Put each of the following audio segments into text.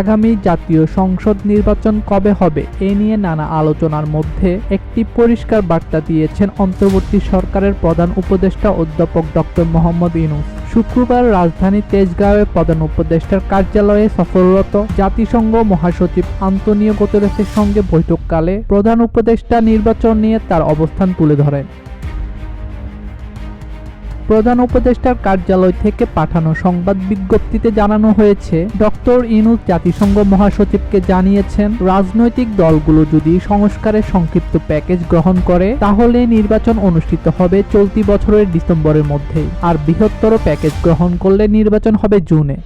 আগামী জাতীয় সংসদ নির্বাচন কবে হবে এ নিয়ে নানা আলোচনার মধ্যে একটি পরিষ্কার বার্তা দিয়েছেন অন্তর্বর্তী সরকারের প্রধান উপদেষ্টা অধ্যাপক ডক্টর মোহাম্মদ ইনুস শুক্রবার রাজধানী তেজগাঁওয়ে প্রধান উপদেষ্টার কার্যালয়ে সফররত জাতিসংঘ মহাসচিব আন্তনিও গুতেরেসের সঙ্গে বৈঠককালে প্রধান উপদেষ্টা নির্বাচন নিয়ে তার অবস্থান তুলে ধরেন। প্রধান উপদেষ্টার কার্যালয় থেকে পাঠানো সংবাদ বিজ্ঞপ্তিতে জানানো হয়েছে, ডক্টর ইনুস জাতিসংঘ মহাসচিবকে জানিয়েছেন, রাজনৈতিক দলগুলো যদি সংস্কারের সংক্ষিপ্ত প্যাকেজ গ্রহণ করে, তাহলে নির্বাচন অনুষ্ঠিত হবে চলতি বছরের ডিসেম্বরের মধ্যে আর বৃহত্তর প্যাকেজ গ্রহণ করলে নির্বাচন হবে জুনে।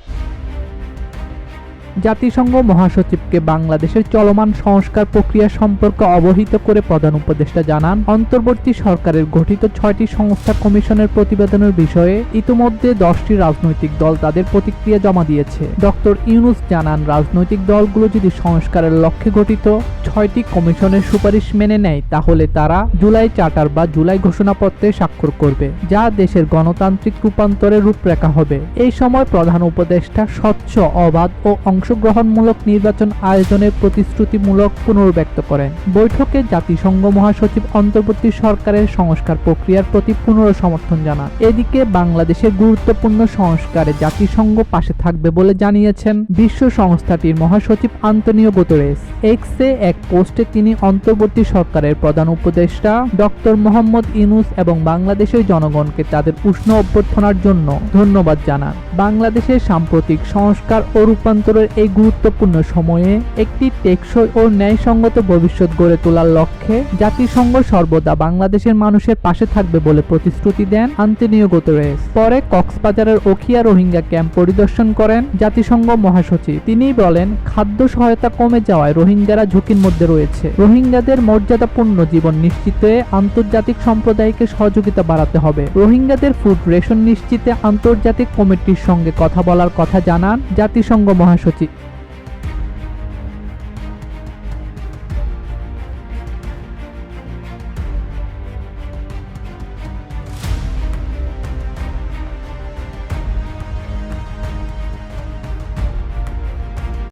জাতিসংঘ মহাসচিবকে বাংলাদেশের চলমান সংস্কার প্রক্রিয়া সম্পর্কে অবহিত করে প্রধান উপদেষ্টা জানান, অন্তর্বর্তী সরকারের গঠিত ছয়টি সংস্থা কমিশনের প্রতিবেদনের বিষয়ে ইতিমধ্যে দশটি রাজনৈতিক দল তাদের প্রতিক্রিয়া জমা দিয়েছে। ডক্টর ইউনুস জানান, রাজনৈতিক দলগুলো যদি সংস্কারের লক্ষ্যে গঠিত ছয়টি কমিশনের সুপারিশ মেনে নেয়, তাহলে তারা জুলাই চার্টার বা জুলাই ঘোষণাপত্রে স্বাক্ষর করবে, যা দেশের গণতান্ত্রিক রূপান্তরের রূপরেখা হবে। এই সময় প্রধান উপদেষ্টা স্বচ্ছ, অবাধ ও অংশগ্রহণমূলক নির্বাচন আয়োজনের প্রতিশ্রুতিমূলক পুনর্ব্যক্ত করেন। বৈঠকে জাতিসংঘ মহাসচিব অন্তর্বর্তী সরকারের সংস্কার প্রক্রিয়ার প্রতি পুনর সমর্থন জানান। এদিকে বাংলাদেশের গুরুত্বপূর্ণ সংস্কারে জাতিসংঘ পাশে থাকবে বলে জানিয়েছেন বিশ্ব সংস্থাটির মহাসচিব আন্তনিও গুতেরেস। এক্সে এক পোস্টে তিনি অন্তর্বর্তী সরকারের প্রধান উপদেষ্টা ডক্টর মোহাম্মদ ইনুস এবং বাংলাদেশের জনগণকে তাদের উষ্ণ অভ্যর্থনার জন্য ধন্যবাদ জানান। বাংলাদেশের সাম্প্রতিক সংস্কার ও রূপান্তরের এই গুরুত্বপূর্ণ সময়ে একটি টেকসই ও ন্যায়সঙ্গত ভবিষ্যৎ গড়ে তোলার লক্ষ্যে জাতিসংঘ সর্বদা বাংলাদেশের মানুষের পাশে থাকবে বলে প্রতিশ্রুতি দেন আন্তনিও গুতেরেস। পরে কক্সবাজারের ওখিয়া রোহিঙ্গা ক্যাম্প পরিদর্শন করেন জাতিসংঘ মহাসচিব। তিনি বলেন, খাদ্য সহায়তা কমে যাওয়ায় রোহিঙ্গারা ঝুঁকির মধ্যে রয়েছে। রোহিঙ্গাদের মর্যাদাপূর্ণ জীবন নিশ্চিতে আন্তর্জাতিক সম্প্রদায়কে সহযোগিতা বাড়াতে হবে। রোহিঙ্গাদের ফুড রেশন নিশ্চিতে আন্তর্জাতিক কমিটির সঙ্গে কথা বলার কথা জানান জাতিসংঘ মহাসচিব। Sí.